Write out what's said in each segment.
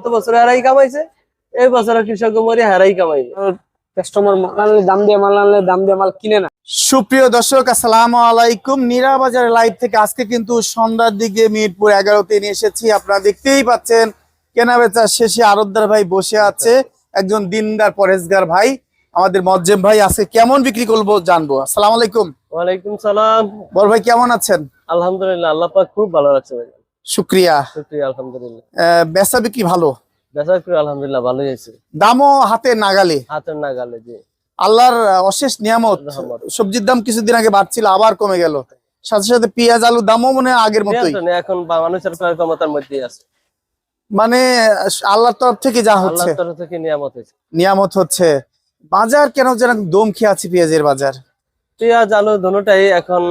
গত বছর হারাই কামাইছে? এই বছর কৃষক মরি হারাই কামাইবে। কাস্টমার মাল দাম দিয়ে মাল আনলে দাম দিয়ে মাল কিনে না। সুপ্রিয় দর্শক আসসালামু আলাইকুম। নীরা বাজার লাইভ থেকে আজকে কিন্তু সন্ধ্যার দিকে মিরপুর এগারোতে নিয়ে এসেছি। আপনারা দেখতেই পাচ্ছেন কেনা বেচা শেষে আরবদার ভাই বসে আছে একজন দিনদার পরেশগার ভাই। আমাদের মজ্জেম ভাই আজকে কেমন বিক্রি করব জানব। আসসালামু আলাইকুম। ওয়ালাইকুম সালাম। বড় ভাই কেমন আছেন? আলহামদুলিল্লাহ আল্লাহ পাক খুব ভালো রাখছে ভাই। শুক্রিয়া। শুক্রিয়া আলহামদুলিল্লাহ। বেচা বিক্রি ভালো? বেচা করে আলহামদুলিল্লাহ ভালোই হয়েছে। দামও হাতে নাগালে? হাতের নাগালে জি। আল্লাহর অশেষ নিয়ামত। সবজির দাম কিছুদিন আগে বাড়ছিল আবার কমে গেল। সাথে সাথে পেঁয়াজ আলু দামও মনে হয় আগের মতোই। এখন মানুষের ক্রয় ক্ষমতার মধ্যেই আছে। মানে আল্লাহর তরফ থেকে যা হচ্ছে। আল্লাহর তরফ থেকে নিয়ামত হয়েছে। নিয়ামত হচ্ছে। বাজার কেন যেন দম খেয়ে আছে পেঁয়াজের বাজার? পেঁয়াজ আলু দুটোটাই এখন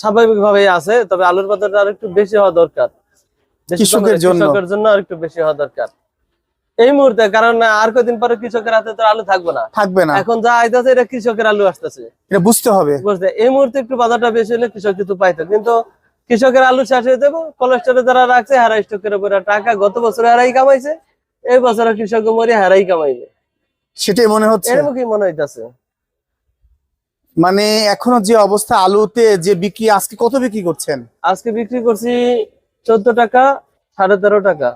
স্বাভাবিক ভাবেই আছে তবে আলুর বাজারটা আর একটু বেশি হওয়া দরকার। কৃষকের জন্য। কৃষকের জন্য আর একটু বেশি হওয়া দরকার। এই মুহূর্তে কারণ আর কদিন পরে কৃষকের হাতে তো আলু থাকবে না। থাকবে না। এখন যা আইতেছে এটা কৃষকের আলু আসতেছে। এটা বুঝতে হবে। বুঝতে এই মুহূর্তে একটু বাজারটা বেশি হলে কৃষক কিন্তু পাইতো। কিন্তু কৃষকের আলু শেষ হয়ে যাব কোলেস্টোরে যারা রাখছে হারাই স্টকের উপরে টাকা গত বছর হারাই কামাইছে এই বছর কৃষক মরি হারাই কামাইবে। সেটাই মনে হচ্ছে। এরকম কি মনে হইতাছে। মানে এখনও যে অবস্থা আলুতে যে বিক্রি আজকে কত বিক্রি করছেন? আজকে বিক্রি করছি চোদ্দ টাকা সাড়ে তেরো টাকা।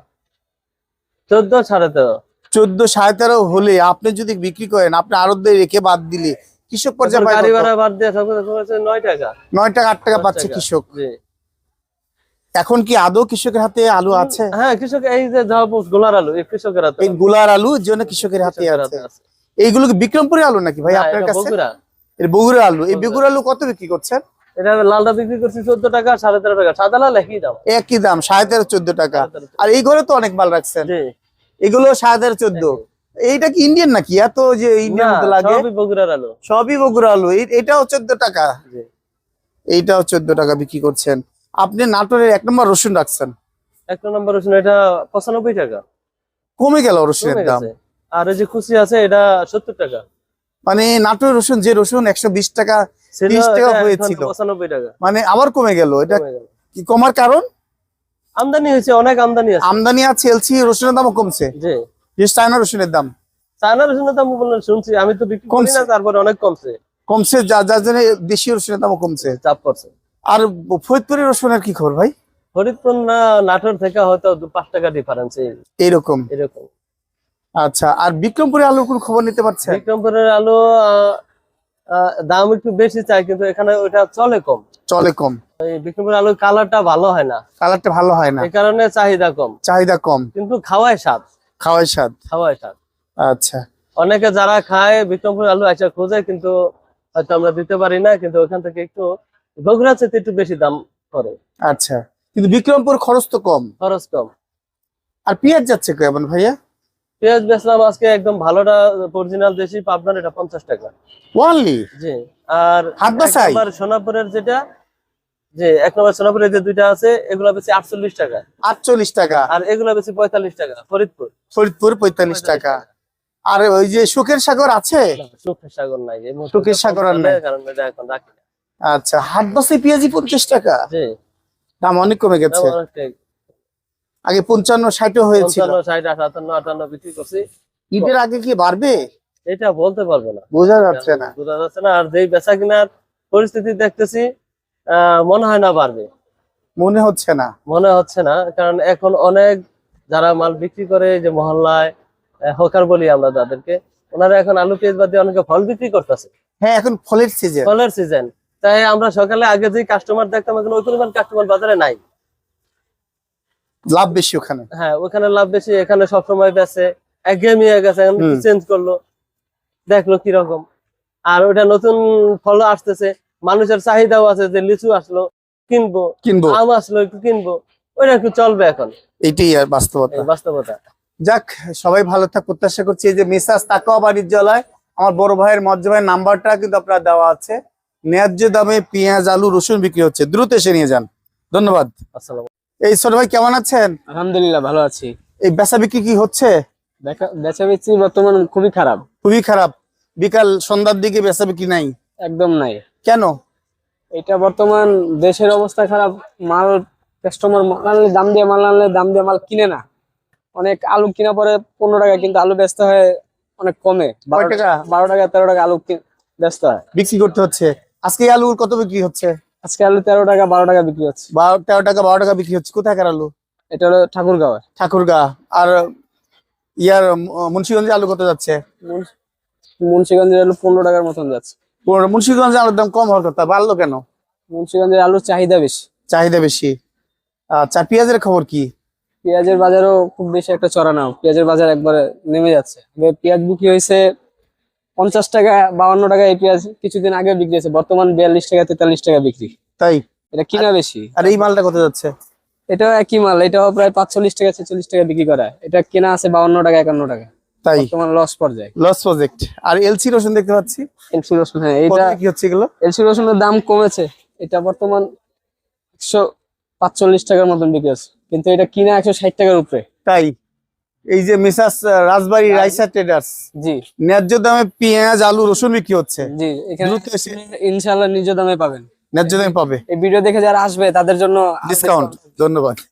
চোদ্দ সাড়ে তেরো। চোদ্দ সাড়ে তেরো হলে আপনি যদি বিক্রি করেন আপনি আরও রেখে বাদ দিলে কৃষক পর্যায়ে গাড়ি ভাড়া বাদ দিয়ে সব কিছু হচ্ছে নয় টাকা। নয় টাকা আট টাকা পাচ্ছে। কৃষক। এখন কি আদৌ কৃষকের হাতে আলু আছে? হ্যাঁ কৃষক এই যে গোলার আলু এই কৃষকের হাতে গুলার আলু জন্য কৃষকের হাতে আছে। এইগুলো কি বিক্রমপুরে আলু নাকি ভাই আপনার কাছে। এর বগুড়া আলু। এই বগুড়া। আলু। কত বিক্রি করছেন? এটা লালটা বিক্রি করছি চোদ্দ টাকা সাড়ে তেরো টাকা। সাদা লাল একই দাম। একই দাম সাড়ে তেরো চোদ্দ টাকা। আর এই ঘরে তো অনেক মাল রাখছেন। জি। এগুলো সাড়ে তেরো চোদ্দ। এইটা কি ইন্ডিয়ান নাকি? এত যে ইন্ডিয়ান মতো লাগে। সবই বগুড়ার আলু। সবই বগুড়া আলু। এটাও চোদ্দ টাকা। জি। এইটাও চোদ্দ টাকা বিক্রি করছেন। আপনি নাটোরের এক নম্বর রসুন রাখছেন। এক নম্বর রসুন এটা পঁচানব্বই টাকা। কমে গেল রসুনের দাম। আর এই যে খুশি আছে এটা সত্তর টাকা। মানে নাটোর রসুন যে রসুন একশো বিশ টাকা 30 টাকা হয়েছিল। মানে আবার কমে গেল। এটা কি কমার কারণ? আমদানি হয়েছে অনেক আমদানি আছে। আমদানি আছে এলসি রসুনের দামও কমছে। চায়না রসুনের দাম। চায়না রসুনের দাম শুনছি আমি তো বিক্রি করি কমছে। না তারপরে অনেক কমছে। কমছে যা যার জন্য দেশীয় রসুনের দামও কমছে। চাপ পড়ছে। আর ফরিদপুরের রসুনের কি খবর ভাই? ফরিদপুর না নাটোর থেকে হয়তো পাঁচ টাকা ডিফারেন্স এইরকম। এরকম আচ্ছা আর বিক্রমপুরে আলুর কোন খবর নিতে পারছেন বিক্রমপুরের আলু দাম একটু বেশি চাই কিন্তু এখানে ওইটা চলে কম। চলে কম। এই বিক্রমপুরের আলুর কালারটা ভালো হয় না। কালারটা ভালো হয় না। এই কারণে চাহিদা কম। চাহিদা কম। কিন্তু খাওয়ায় স্বাদ। খাওয়াই স্বাদ। খাওয়ায় স্বাদ। আচ্ছা। অনেকে যারা খায় বিক্রমপুর আলু আচ্ছা খোঁজে কিন্তু হয়তো আমরা দিতে পারি না কিন্তু ওখান থেকে একটু বগুড়া চেয়ে একটু বেশি দাম করে আচ্ছা। কিন্তু বিক্রমপুর খরচ তো কম। খরচ কম। আর পেঁয়াজ যাচ্ছে কেমন ভাইয়া? পেঁয়াজ বেচলাম আজকে একদম ভালোটা অরিজিনাল দেশি পাবনার এটা পঞ্চাশ টাকা। ওয়ানলি? জি আর? নম্বর সোনাপুরের যেটা যে এক নম্বর সোনাপুরের যে দুইটা আছে এগুলো বেশি আটচল্লিশ টাকা। আটচল্লিশ টাকা? আর এগুলো বেশি পঁয়তাল্লিশ টাকা ফরিদপুর। ফরিদপুর পঁয়তাল্লিশ টাকা। আর ওই যে সুখের সাগর আছে? সুখের সাগর নাই সুখের সাগর নাই। কারণ এটা এখন রাখি। আচ্ছা হাট বাসে পেঁয়াজি পঞ্চাশ টাকা? দাম অনেক কমে গেছে। আগে পঞ্চান্ন ষাটও হয়েছিল। ষাট বিক্রি করছি। ঈদের আগে কি বাড়বে? এটা বলতে পারব না। বোঝা যাচ্ছে না। বোঝা যাচ্ছে না। আর যেই বেচা কিনার পরিস্থিতি দেখতেছি মনে হয় না পারবে মনে হচ্ছে না। মনে হচ্ছে না কারণ এখন অনেক যারা মাল বিক্রি করে যে মহল্লায় হকার বলি আমরা তাদেরকে ওনারা এখন আলু পেঁয়াজ বাদ দিয়ে অনেকে ফল বিক্রি করতেছে। হ্যাঁ এখন ফলের সিজন ফলের সিজন তাই আমরা সকালে আগে যে কাস্টমার দেখতাম এখন ওই পরিমাণ কাস্টমার বাজারে নাই। লাভ বেশি ওখানে? হ্যাঁ ওখানে লাভ বেশি এখানে সবসময় বেচে একঘেয়েমি হয়ে গেছে এখন চেঞ্জ করল। দেখল কীরকম আর ওটা নতুন ফল আসতেছে মানুষের চাহিদাও আছে যে লিচু আসলো কিনবো কিনবো। আম আসলো একটু কিনবো ওইটা একটু চলবে এখন। এটাই আর বাস্তবতা। বাস্তবতা। যাক সবাই ভালো থাক প্রত্যাশা করছি এই যে মেসাজ তাকাওয়া বাণিজ্যালয় আমার বড় ভাইয়ের মজ্জ ভাইয়ের নাম্বারটা কিন্তু আপনার দেওয়া আছে। ন্যায্য দামে পেঁয়াজ আলু রসুন বিক্রি হচ্ছে দ্রুত এসে নিয়ে যান। ধন্যবাদ। আসসালাম এই ছোট ভাই কেমন আছেন? আলহামদুলিল্লাহ ভালো আছি। এই বেচা বিক্রি কি হচ্ছে? বেচা বেচি বর্তমান খুবই খারাপ। খুবই খারাপ। বিকাল সন্ধ্যার দিকে বেচা বিক্রি নাই? একদম নাই। কেন? এটা বর্তমান দেশের অবস্থা খারাপ। মাল কাস্টমার মাল আনলে দাম দিয়ে মাল আনলে দাম দিয়ে মাল কিনে না। অনেক আলু কিনা পরে পনেরো টাকা কিন্তু আলু বেচতে হয় অনেক কমে। বারো টাকা? বারো টাকা তেরো টাকা আলু বেচতে হয়। বিক্রি করতে হচ্ছে। আজকে এই আলু কত বিক্রি হচ্ছে? আজকে আলু তেরো টাকা বারো টাকা বিক্রি হচ্ছে। বারো তেরো টাকা বারো টাকা বিক্রি হচ্ছে। কোথাকার আলু? এটা হলো ঠাকুরগাঁওয়ের। ঠাকুরগা। আর ইয়ার মুন্সিগঞ্জের আলু কত যাচ্ছে? মুন্স- মুন্সিগঞ্জের আলু পনেরো টাকার মতন যাচ্ছে। মুন্সিগঞ্জের আলুর দাম কম হওয়ার কথা বাড়লো কেন? মুন্সিগঞ্জের আলুর চাহিদা বেশি। চাহিদা বেশি। আচ্ছা পেঁয়াজের খবর কি? পেঁয়াজের বাজারও খুব বেশি একটা চড়া না পেঁয়াজের বাজার একবারে নেমে যাচ্ছে। পেঁয়াজ বিক্রি হয়েছে পঞ্চাশ টাকা বাউন্ন টাকা এই পেঁয়াজ কিছুদিন আগে বিক্রি হয়েছে বর্তমান বিয়াল্লিশ টাকা তেতাল্লিশ টাকা বিক্রি। তাই? এটা কিনা বেশি? আর এই মালটা কত যাচ্ছে? এটাও একই মাল এটাও প্রায় পাঁচচল্লিশ টাকা ছেচল্লিশ টাকা বিক্রি করা। এটা কেনা আছে বাউন্ন টাকা একান্ন টাকা। তাই? লস পর্যায়ে লস প্রজেক্ট আর এলসি রসুন দেখতে পাচ্ছি। এলসি রসুন হ্যাঁ এটা কি হচ্ছে এগুলো? এলসি রসুনের দাম কমেছে। এটা বর্তমান একশো পাঁচচল্লিশ টাকার মতন বিক্রি আছে কিন্তু এটা কিনা একশো ষাট টাকার উপরে। তাই? এই যে মিসাস রাজবাড়ি রাইসা ট্রেডার্স জি। ন্যায্য দামে পেঁয়াজ আলু রসুন বিক্রি হচ্ছে। জি এখানে ইনশাআল্লাহ ন্যায্য দামে পাবেন। ন্যায্য দামে পাবে। এই ভিডিও দেখে যারা আসবে তাদের জন্য ডিসকাউন্ট ধন্যবাদ।